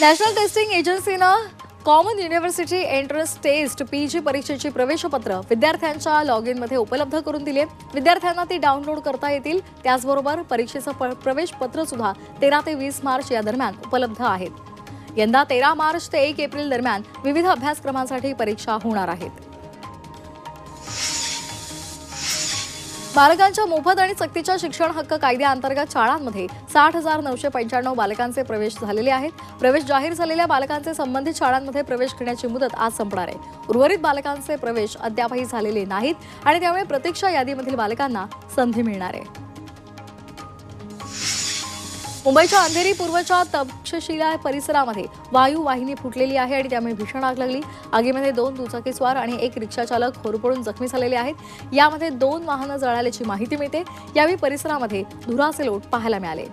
National testing एजन्सीनं common university entrance test PG परीक्षेची प्रवेशपत्र विद्यार्थ्यांच्या लॉग इनमध्ये उपलब्ध करून दिली विद्यार्थ्यांना ती डाउनलोड करता येतील. त्याचबरोबर परीक्षेचं प- प्रवेशपत्र सुद्धा तेरा ते वीस मार्च या दरम्यान उपलब्ध आहेत. यंदा तेरा मार्च ते एक एप्रिल दरम्यान विविध अभ्यासक्रमांसाठी परीक्षा होणार आहेत. बालकांच्या मोफत आणि सक्तीच्या शिक्षण हक्क कायद्याअंतर्गत शाळांमध्ये साठ हजार नऊशे पंच्याण्णव बालकांचे प्रवेश झालेले आहेत. प्रवेश जाहीर झालेल्या बालकांचे संबंधित शाळांमध्ये प्रवेश घेण्याची मुदत आज संपणार आहे. उर्वरित बालकांचे प्रवेश अद्यापही झालेले नाहीत आणि त्यामुळे प्रतीक्षा यादीमधील बालकांना संधी मिळणार आहे. मुंबईच्या अंधेरी पूर्वच्या तक्षशिला परिसरामध्ये वायू वाहिनी फुटलेली आहे आणि त्यामुळे भीषण आग लागली. आगीमध्ये दोन दुचाकीस्वार आणि एक रिक्षाचालक होरपळून जखमी झालेले आहेत. यामध्ये दोन वाहनं जळाल्याची माहिती मिळते. यावेळी परिसरामध्ये धुराचे लोट पाहायला मिळाले.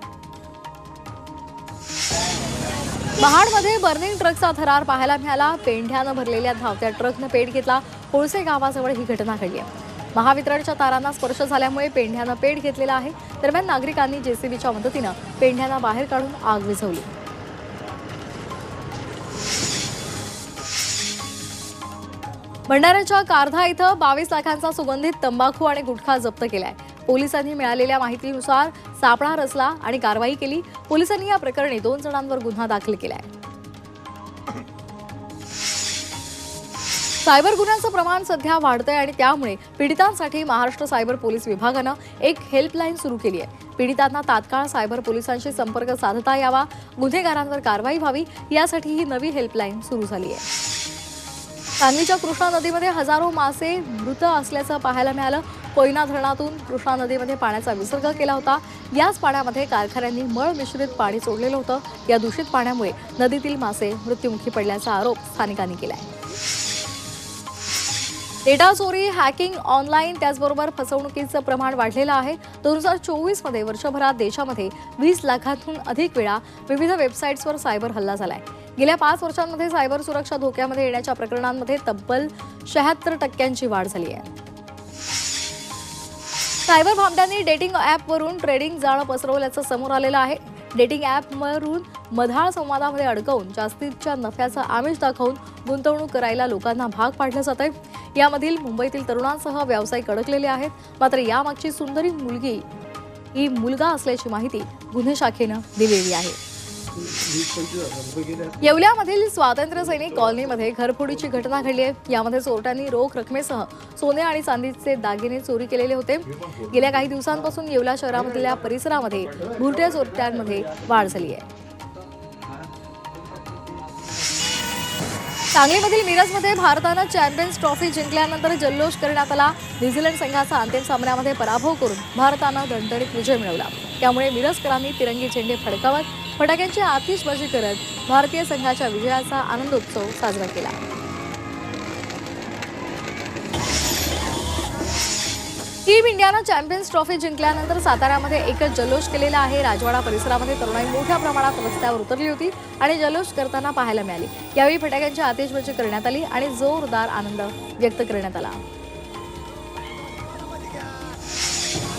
महाडमध्ये बर्निंग ट्रकचा थरार पाहायला मिळाला. पेंढ्यानं भरलेल्या धावत्या ट्रकनं पेट घेतला. कोळसे गावाजवळ ही घटना घडली आहे. महावितरणच्या तारांना स्पर्श झाल्यामुळे पेंढ्यानं पेट घेतलेला आहे. दरम्यान नागरिकांनी जेसीबीच्या मदतीनं पेंढ्यांना बाहेर काढून आग विझवली. भंडाऱ्याच्या कारधा इथं बावीस लाखांचा सुगंधित तंबाखू आणि गुटखा जप्त केलाय. पोलिसांनी मिळालेल्या माहितीनुसार सापळा रचला आणि कारवाई केली. पोलिसांनी या प्रकरणी दोन जणांवर गुन्हा दाखल केलाय. सायबर गुन्ह्यांचं प्रमाण सध्या वाढतंय आणि त्यामुळे पीडितांसाठी महाराष्ट्र सायबर पोलीस विभागानं एक हेल्पलाईन सुरू केली आहे. पीडितांना तात्काळ सायबर पोलिसांशी संपर्क साधता यावा गुन्हेगारांवर कारवाई व्हावी यासाठी ही नवी हेल्पलाईन सुरू झाली आहे. सांगलीच्या कृष्णा नदीमध्ये हजारो मासे मृत असल्याचं पाहायला मिळालं. कोयना धरणातून कृष्णा नदीमध्ये पाण्याचा विसर्ग केला होता. याच पाण्यामध्ये कारखान्यांनी मळ मिश्रित पाणी सोडलेलं होतं. या दूषित पाण्यामुळे नदीतील मासे मृत्युमुखी पडल्याचा आरोप स्थानिकांनी केला आहे डेटा चोरी हॅकिंग ऑनलाईन त्याचबरोबर फसवणुकीचं प्रमाण वाढलेलं आहे. दोन हजार चोवीसमध्ये वर्षभरात देशामध्ये वीस लाखांहून अधिक वेळा विविध वेबसाईट्सवर सायबर हल्ला झालाय. गेल्या पाच वर्षांमध्ये सायबर सुरक्षा धोक्यामध्ये येण्याच्या प्रकरणांमध्ये तब्बल शहात्तर टक्क्यांची वाढ झाली आहे. सायबर भामट्यांनी डेटिंग ॲपवरून ट्रेडिंग जाळं पसरवल्याचं समोर आलेलं आहे. डेटिंग ॲपवरून मधाळ संवादामध्ये अडकवून जास्तीच्या नफ्याचं आमिष दाखवून गुंतवणूक करायला लोकांना भाग पाडलं जात आहे यामधील मुंबईतील तरुणांसह व्यावसायिक अडकलेले आहेत. मात्र यामागची सुंदरी मुलगी ही मुलगा असल्याची माहिती गुन्हे शाखेनं दिलेली आहे. येवल्यामधील स्वातंत्र्य सैनिक कॉलनीमध्ये घरफोडीची घटना घडली आहे. यामध्ये चोरट्यांनी रोख रकमेसह सोने आणि चांदीचे दागिने चोरी केलेले होते. गेल्या काही दिवसांपासून येवला शहरामधल्या परिसरामध्ये भुरट्या चोरट्यांमध्ये वाढ झाली आहे. सांगलीमधील मिरजमध्ये भारतानं चॅम्पियन्स ट्रॉफी जिंकल्यानंतर जल्लोष करण्यात आला. न्यूझीलंड संघाचा अंतिम सामन्यामध्ये पराभव करून भारतानं दणदणीत विजय मिळवला. त्यामुळे मिरजकरांनी तिरंगी झेंडे फडकावत फटाक्यांची आतिषबाजी करत भारतीय संघाच्या विजयाचा आनंदोत्सव साजरा केला. टीम इंडियानं चॅम्पियन्स ट्रॉफी जिंकल्यानंतर साताऱ्यामध्ये एकच जल्लोष केलेला आहे. राजवाडा परिसरामध्ये तरुणाई मोठ्या प्रमाणात रस्त्यावर उतरली होती आणि जल्लोष करताना पाहायला मिळाली. यावेळी फटाक्यांची आतिषबाजी करण्यात आली आणि जोरदार आनंद व्यक्त करण्यात आला.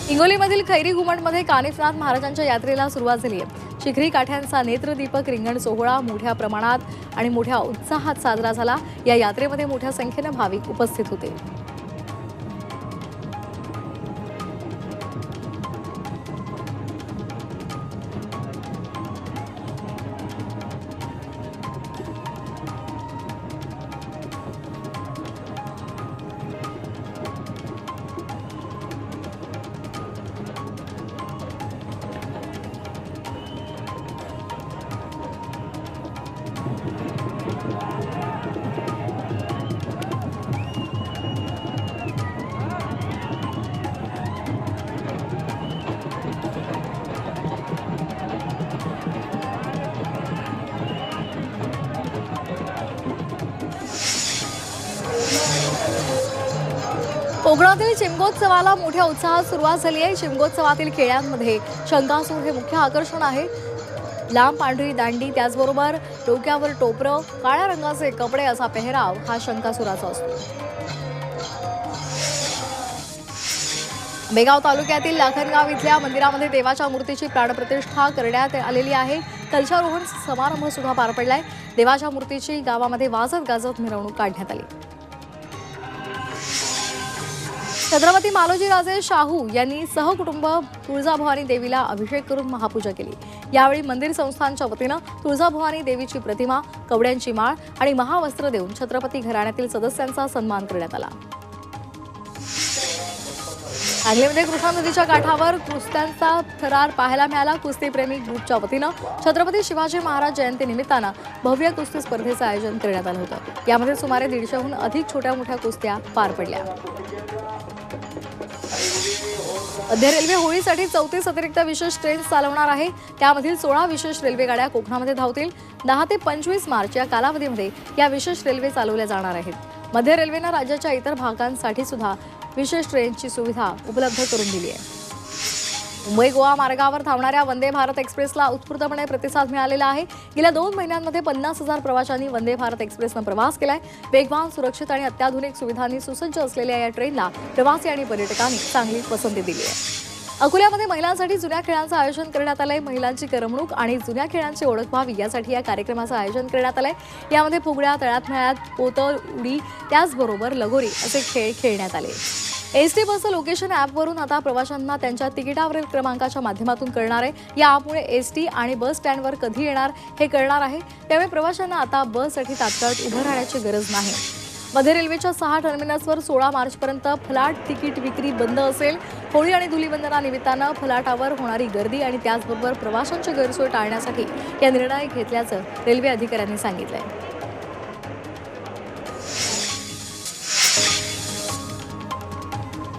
हिंगोलीमधील खैरी घुमटमध्ये कानिफनाथ महाराजांच्या यात्रेला सुरुवात झाली आहे. शिखरी काठ्यांचा नेत्रदीपक रिंगण सोहळा मोठ्या प्रमाणात आणि मोठ्या उत्साहात साजरा झाला. या यात्रेमध्ये मोठ्या संख्येनं भाविक उपस्थित होते. कोकणातील शिमगोत्सवाला मोठ्या उत्साहात सुरुवात झाली आहे. शिमगोत्सवातील खेळांमध्ये शंकासूर हे मुख्य आकर्षण आहे. लांब पांढरी दांडी त्याचबरोबर डोक्यावर टोपरं काळ्या रंगाचे कपडे असा पेहराव हा शंकासुराचा असतो. बेगाव तालुक्यातील लाखनगाव इथल्या मंदिरामध्ये देवाच्या मूर्तीची प्राणप्रतिष्ठा करण्यात आलेली आहे. कलशारोहण समारंभ सुद्धा पार पडलाय. देवाच्या मूर्तीची गावामध्ये वाजत गाजत मिरवणूक काढण्यात आली. छत्रपती मालोजी राजे शाहू यांनी सहकुटुंब तुळजाभवानी देवीला अभिषेक करून महापूजा केली. यावेळी मंदिर संस्थांच्या वतीनं तुळजाभवानी देवीची प्रतिमा कवड्यांची माळ आणि महावस्त्र देऊन छत्रपती घराण्यातील सदस्यांचा सन्मान करण्यात आला. सांगलीमध्ये कृष्णा नदीच्या काठावर कुस्त्यांचा थरार पाहायला मिळाला. कुस्तीप्रेमी ग्रुपच्या वतीनं छत्रपती शिवाजी महाराज जयंती निमित्तानं भव्य कुस्ती स्पर्धेचं आयोजन करण्यात आलं होतं. यामध्ये सुमारे दीडशेहून अधिक छोट्या मोठ्या कुस्त्या पार पडल्या. मध्य रेल्वे होळीसाठी चौतीस अतिरिक्त विशेष ट्रेन चालवणार आहे. त्यामधील सोळा विशेष रेल्वे गाड्या कोकणामध्ये धावतील. दहा ते पंचवीस मार्च या कालावधीमध्ये या विशेष रेल्वे चालवल्या जाणार आहेत. मध्य रेल्वेनं राज्याच्या इतर भागांसाठी सुद्धा विशेष ट्रेनची सुविधा उपलब्ध करून दिली आहे. मुंबई गोवा मार्गावर धावणाऱ्या वंदे भारत एक्सप्रेसला उत्स्फूर्तपणे प्रतिसाद मिळालेला आहे. गेल्या दोन महिन्यांमध्ये पन्नास हजार प्रवाशांनी वंदे भारत एक्सप्रेसनं प्रवास केलाय. वेगवान सुरक्षित आणि अत्याधुनिक सुविधांनी सुसज्ज असलेल्या या ट्रेनला प्रवासी आणि पर्यटकांनी चांगली पसंती दिली आहे. अकोल्यामध्ये महिलांसाठी जुन्या खेळांचं आयोजन करण्यात आलंय. महिलांची करमणूक आणि जुन्या खेळांची ओळख व्हावी यासाठी या कार्यक्रमाचं आयोजन करण्यात आलंय. यामध्ये फुगड्या तळ्यात मेळ्यात पोतळ उडी त्याचबरोबर लगोरी असे खेळ खेळण्यात आले. एस टी बसचं लोकेशन ॲपवरून आता प्रवाशांना त्यांच्या तिकिटावरील क्रमांकाच्या माध्यमातून कळणार आहे. या ॲपमुळे एस टी आणि बस स्टँडवर कधी येणार हे कळणार आहे. त्यामुळे प्रवाशांना आता बससाठी तात्काळ उभं राहण्याची गरज नाही. मध्य रेल्वेच्या सहा टर्मिनल्सवर सोळा मार्चपर्यंत फलाट तिकीट विक्री बंद असेल. होळी आणि धुलीवंदना निमित्तानं फलाटावर होणारी गर्दी आणि त्याचबरोबर प्रवाशांची गैरसोय टाळण्यासाठी या निर्णय घेतल्याचं रेल्वे अधिकाऱ्यांनी सांगितलंय.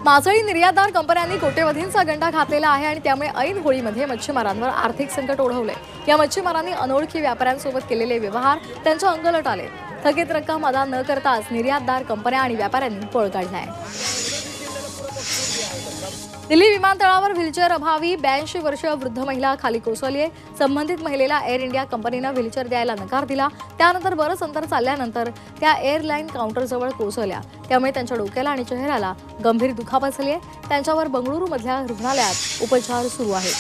मासळी निर्यातदार कंपन्यांनी कोट्यवधींचा गंडा घातलेला आहे आणि त्यामुळे ऐन होळीमध्ये मच्छीमारांवर आर्थिक संकट ओढवलंय. या मच्छीमारांनी अनोळखी व्यापाऱ्यांसोबत केलेले व्यवहार त्यांच्या अंगलट आले थकीत रक्कम अदा न करताच निर्यातदार कंपन्या आणि व्यापाऱ्यांनी पळ काढलाय. दिल्ली विमानतळावर व्हीलचेअर अभावी ब्याऐंशी वर्ष वृद्ध महिला खाली कोसळली आहे. संबंधित महिलेला एअर इंडिया कंपनीनं व्हीलचेअर द्यायला नकार दिला. त्यानंतर बरंच अंतर चालल्यानंतर त्या एअरलाईन काउंटरजवळ कोसळल्या. त्यामुळे त्यांच्या डोक्याला आणि चेहऱ्याला गंभीर दुखापत झाली आहे. त्यांच्यावर बंगळुरूमधल्या रुग्णालयात उपचार सुरू आहेत.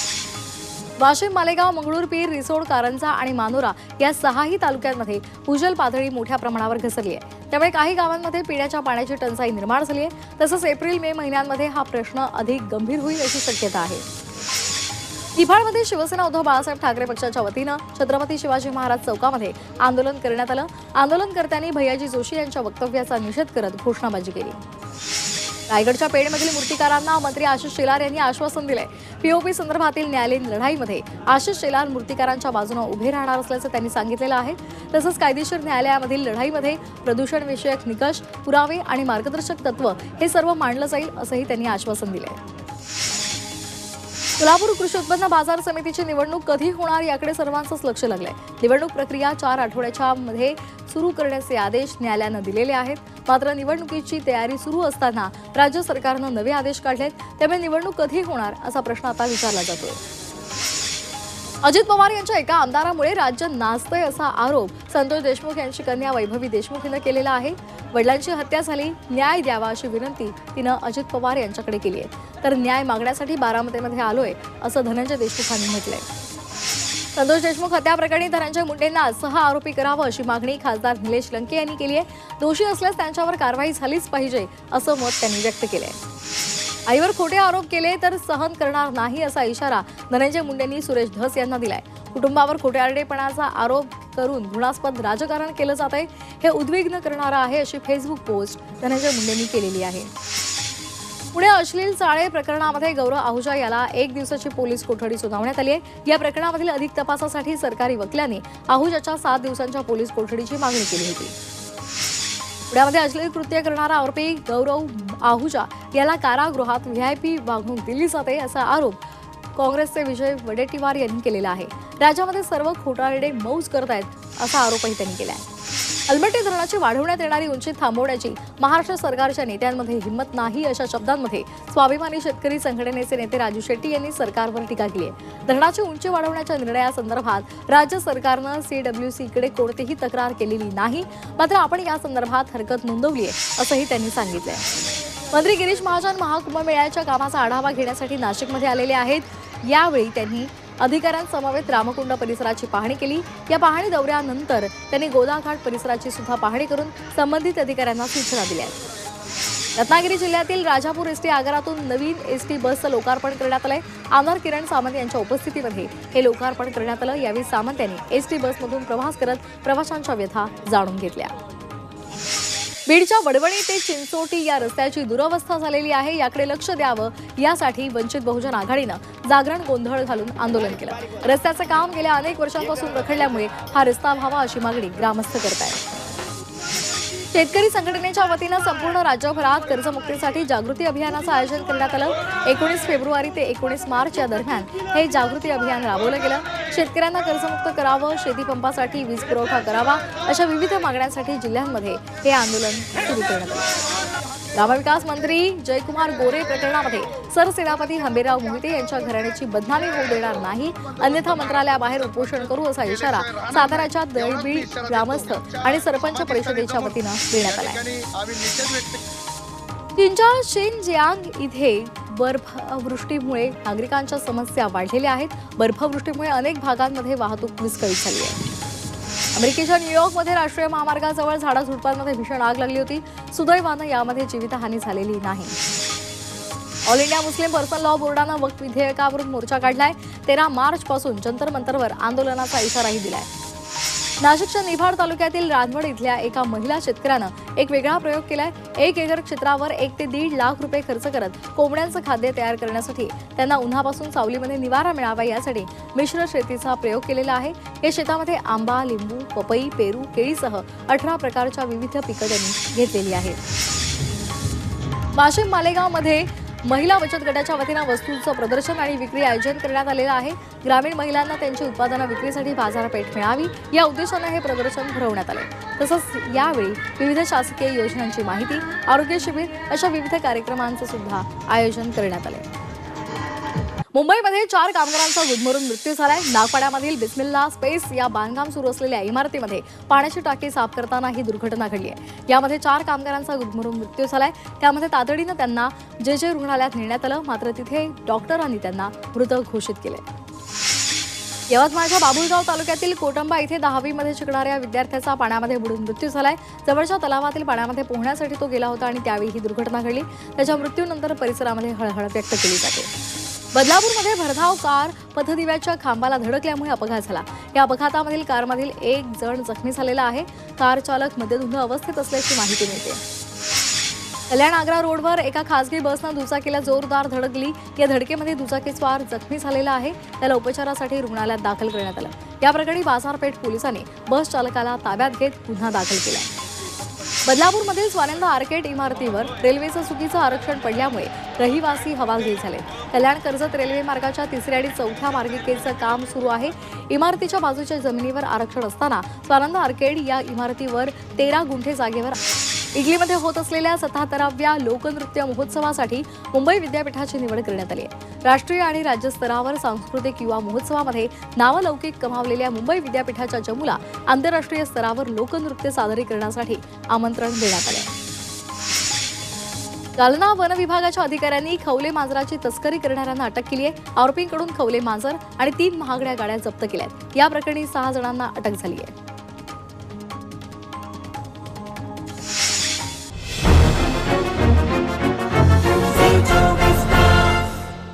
वाशिम मालेगाव मंगळूरपीर रिसोड कारंजा आणि मानोरा या सहाही तालुक्यांमध्ये भूजल पातळी मोठ्या प्रमाणावर घसरली आहे. त्यामुळे काही गावांमध्ये पिण्याच्या पाण्याची टंचाई निर्माण झाली आहे. तसंच एप्रिल मे महिन्यांमध्ये हा प्रश्न अधिक गंभीर होईल अशी शक्यता आहे. निफाडमध्ये शिवसेना उद्धव बाळासाहेब ठाकरे पक्षाच्या वतीनं छत्रपती शिवाजी महाराज चौकामध्ये आंदोलन करण्यात आलं. आंदोलनकर्त्यांनी भैयाजी जोशी यांच्या वक्तव्याचा निषेध करत घोषणाबाजी केली. रायगडच्या पेणमधील मूर्तिकारांना मंत्री आशिष शेलार यांनी आश्वासन दिले पीओपी संदर्भातील न्यायालयीन लढाईमध्ये आशिष शेलार मूर्तिकारांच्या बाजूनं उभे राहणार असल्याचं त्यांनी सांगितलेलं आहे. तसंच कायदेशीर न्यायालयामधील लढाईमध्ये प्रदूषण विषयक निकष पुरावे आणि मार्गदर्शक तत्व हे सर्व मांडलं जाईल असंही त्यांनी आश्वासन दिलंय. सोलापूर कृषी उत्पन्न बाजार समितीची निवडणूक कधी होणार याकडे सर्वांचंच लक्ष लागलंय. निवडणूक प्रक्रिया चार आठवड्याच्या मध्ये सुरू करण्याचे आदेश न्यायालयानं दिलेले आहेत. मात्र निवडणुकीची तयारी सुरू असताना राज्य सरकारनं नवे आदेश काढलेत. त्यामुळे निवडणूक कधी होणार असा प्रश्न आता विचारला जातोय. अजित पवार यांच्या एका आमदारामुळे राज्य नाचतंय असा आरोप संतोष देशमुख यांची कन्या वैभवी देशमुख हिनं केलेला आहे. वडिलांची हत्या झाली न्याय द्यावा अशी विनंती तिनं अजित पवार यांच्याकडे केली आहे. तर न्याय मागण्यासाठी बारामतीमध्ये आलोय असं धनंजय देशमुखांनी म्हटलंय. संतोष देशमुख हत्याप्रकरणी धनंजय मुंडेंना सहा आरोपी करावं अशी मागणी खासदार निलेश लंके यांनी केली आहे. दोषी असल्यास त्यांच्यावर कारवाई झालीच पाहिजे असं मत त्यांनी व्यक्त केलंय. आईवर खोटे आरोप केले तर सहन करणार नाही असा इशारा धनंजय मुंडेंनी सुरेश धस यांना दिलाय. कुटुंबावर खोट्यारडेपणाचा आरोप करून घृणास्पद राजकारण केलं जात आहे हे उद्विग्न करणारं आहे अशी फेसबुक पोस्ट धनंजय मुंडेंनी केलेली आहे. पुणे अश्लील चाळे प्रकरणामध्ये गौरव आहुजा याला एक दिवसाची पोलीस कोठडी सुनावण्यात आली आहे. या प्रकरणामधील अधिक तपासासाठी सरकारी वकिलांनी आहुजाच्या सात दिवसांच्या पोलीस कोठडीची मागणी केली होती. पुण्यामध्ये अश्लील कृत्य करणारा आरोपी गौरव आहुजा याला कारागृहात व्हीआयपी वागणूक दिली जाते असा आरोप काँग्रेसचे विजय वडेट्टीवार यांनी केलेला आहे. राज्यामध्ये सर्व खोटारडे मौज करत आहेत असा आरोपही त्यांनी केला आहे अलमट्टी धरणाची वाढवण्यात येणारी उंची थांबवण्याची महाराष्ट्र सरकारच्या नेत्यांमध्ये हिंमत नाही अशा शब्दांमध्ये स्वाभिमानी शेतकरी संघटनेचे नेते राजू शेट्टी यांनी सरकारवर टीका केली आहे. धरणाची उंची वाढवण्याच्या निर्णयासंदर्भात राज्य सरकारनं सीडब्ल्यूसीकडे कोणतीही तक्रार केलेली नाही मात्र आपण या संदर्भात हरकत नोंदवली आहे असंही त्यांनी सांगितलंय. मंत्री गिरीश महाजन महाकुंभमेळ्याच्या कामाचा आढावा घेण्यासाठी नाशिकमध्ये आलेले आहेत. यावेळी त्यांनी अधिकाऱ्यांसमवेत रामकुंड परिसराची पाहणी केली. या पाहणी दौऱ्यानंतर त्यांनी गोदाघाट परिसराची सुद्धा पाहणी करून संबंधित अधिकाऱ्यांना सूचना दिल्या. रत्नागिरी जिल्ह्यातील राजापूर एसटी आगारातून नवीन एसटी बसचं लोकार्पण करण्यात आलंय. आमदार किरण सामंत यांच्या उपस्थितीमध्ये हे लोकार्पण करण्यात आलं. यावेळी सामंत यांनी एसटी बसमधून प्रवास करत प्रवाशांच्या व्यथा जाणून घेतल्या. बीडच्या वडवणी ते चिंचोटी या रस्त्याची दुरवस्था झालेली आहे. याकडे लक्ष द्यावं. यासाठी वंचित बहुजन आघाडीनं जागरण गोंधळ घालून आंदोलन केलं. रस्त्याचं काम गेल्या अनेक वर्षांपासून रखडल्यामुळे हा रस्ता व्हावा अशी मागणी ग्रामस्थ करत आहेत शेतकरी संघटनेच्या वतीनं संपूर्ण राज्यभरात कर्जमुक्तीसाठी जागृती अभियानाचं आयोजन करण्यात आलं. एकोणीस फेब्रुवारी ते एकोणीस मार्च या दरम्यान हे जागृती अभियान राबवलं गेलं. शेतकऱ्यांना कर्जमुक्त करावं शेतीपंपासाठी वीज पुरवठा करावा अशा विविध मागण्यांसाठी जिल्ह्यांमध्ये हे आंदोलन सुरू करण्यात आलं. ग्रामविकास मंत्री जयकुमार गोरे प्रकरणामध्ये सरसेनापती हंबीरराव मोहिते यांच्या घराण्याची बदनामी होऊ देणार नाही अन्यथा मंत्रालयाबाहेर उपोषण करू असा इशारा साताऱ्याच्या दळबीड ग्रामस्थ आणि सरपंच परिषदेच्या वतीनं देण्यात आला चीनच्या शेनजियांग इथे बर्फवृष्टीमुळे नागरिकांच्या समस्या वाढलेल्या आहेत. बर्फवृष्टीमुळे अनेक भागांमध्ये वाहतूक विस्कळीत झाली आहे. अमेरिकेच्या न्यूयॉर्कमध्ये राष्ट्रीय महामार्गाजवळ झाडाझुडपांमध्ये भीषण आग लागली होती. सुदैवानं यामध्ये जीवितहानी झालेली नाही. All India Muslim personal law बोर्डानं वक्त विधेयकावरून मोर्चा काढलाय. तेरा मार्चपासून जंतर मंतरवर आंदोलनाचा इशाराही दिलाय. नाशिकच्या निफाड तालुक्यातील रानवड इथल्या एका महिला शेतकऱ्यानं एक वेगळा प्रयोग केलाय. एक एकर क्षेत्रावर एक ते दीड लाख रुपये खर्च करत कोंबड्यांचं खाद्य तयार करण्यासाठी त्यांना उन्हापासून सावलीमध्ये निवारा मिळावा यासाठी मिश्र शेतीचा प्रयोग केलेला आहे. या शेतामध्ये आंबा लिंबू पपई पेरू केळीसह अठरा प्रकारच्या विविध पिकं त्यांनी घेतलेली आहेत. वाशिम मालेगावमध्ये महिला बचत गटाच्या वतीनं वस्तूंचं प्रदर्शन आणि विक्री आयोजन करण्यात आलेलं आहे. ग्रामीण महिलांना त्यांची उत्पादनं विक्रीसाठी बाजारपेठ मिळावी. या उद्देशानं हे प्रदर्शन भरवण्यात आले तसंच यावेळी विविध शासकीय योजनांची माहिती आरोग्य शिबिर अशा विविध कार्यक्रमांचं सुद्धा आयोजन करण्यात आले मुंबईमध्ये चार कामगारांचा गुदमरून मृत्यू झालाय. नागपाड्यामधील बिस्मिल्ला स्पेस या बांधकाम सुरू असलेल्या इमारतीमध्ये पाण्याची टाकी साफ करताना ही दुर्घटना घडली आहे. यामध्ये चार कामगारांचा गुदमरून मृत्यू झालाय. त्यामध्ये तातडीनं त्यांना जे जे रुग्णालयात नेण्यात आलं मात्र तिथे डॉक्टरांनी त्यांना मृत घोषित केले यवतमाळच्या बाबुळगाव तालुक्यातील कोटंबा इथे दहावीमध्ये शिकणाऱ्या विद्यार्थ्याचा पाण्यामध्ये बुडून मृत्यू झालाय. जवळच्या तलावातील पाण्यामध्ये पोहण्यासाठी तो गेला होता आणि त्यावेळी ही दुर्घटना घडली. त्याच्या मृत्यूनंतर परिसरामध्ये हळहळ व्यक्त केली जाते. बदलापूरमध्ये भरधाव कार पथदिव्याच्या खांबाला धडकल्यामुळे अपघात झाला. या अपघातामधील कारमधील एक जण जखमी झालेला आहे. कार चालक मद्यधुंद अवस्थेत असल्याची माहिती मिळते. कल्याण आग्रा रोडवर एका खासगी बसनं दुचाकीला जोरदार धडकली. या धडकेमध्ये दुचाकीस्वार जखमी झालेला आहे. त्याला उपचारासाठी रुग्णालयात दाखल करण्यात आलं. या प्रकरणी बाजारपेठ पोलिसांनी बस चालकाला ताब्यात घेत गुन्हा दाखल केला बदलापूरमधील स्वानंद आर्केट इमारतीवर रेल्वेचं चुकीचं आरक्षण पडल्यामुळे रहिवासी हवालदिल झाले. कल्याण कर्जत रेल्वे मार्गाच्या तिसऱ्या आणि चौथ्या मार्गिकेचं काम सुरू आहे. इमारतीच्या बाजूच्या जमिनीवर आरक्षण असताना स्वानंद आर्केड या इमारतीवर तेरा गुंठे जागेवर इटलीमध्ये होत असलेल्या सत्याहत्तराव्या लोकनृत्य महोत्सवासाठी मुंबई विद्यापीठाची निवड करण्यात आली आहे. राष्ट्रीय आणि राज्य स्तरावर सांस्कृतिक युवा महोत्सवामध्ये नावलौकिक कमावलेल्या मुंबई विद्यापीठाच्या जमुला आंतरराष्ट्रीय स्तरावर लोकनृत्य सादरीकरणासाठी आमंत्रण देण्यात आले आहे जालना वन विभागाच्या अधिकाऱ्यांनी खवले मांजराची तस्करी करणाऱ्यांना अटक केली आहे. आरोपींकडून खवले मांजर आणि तीन महागड्या गाड्या जप्त केल्या आहेत या प्रकरणी सहा जणांना अटक झाली आहे.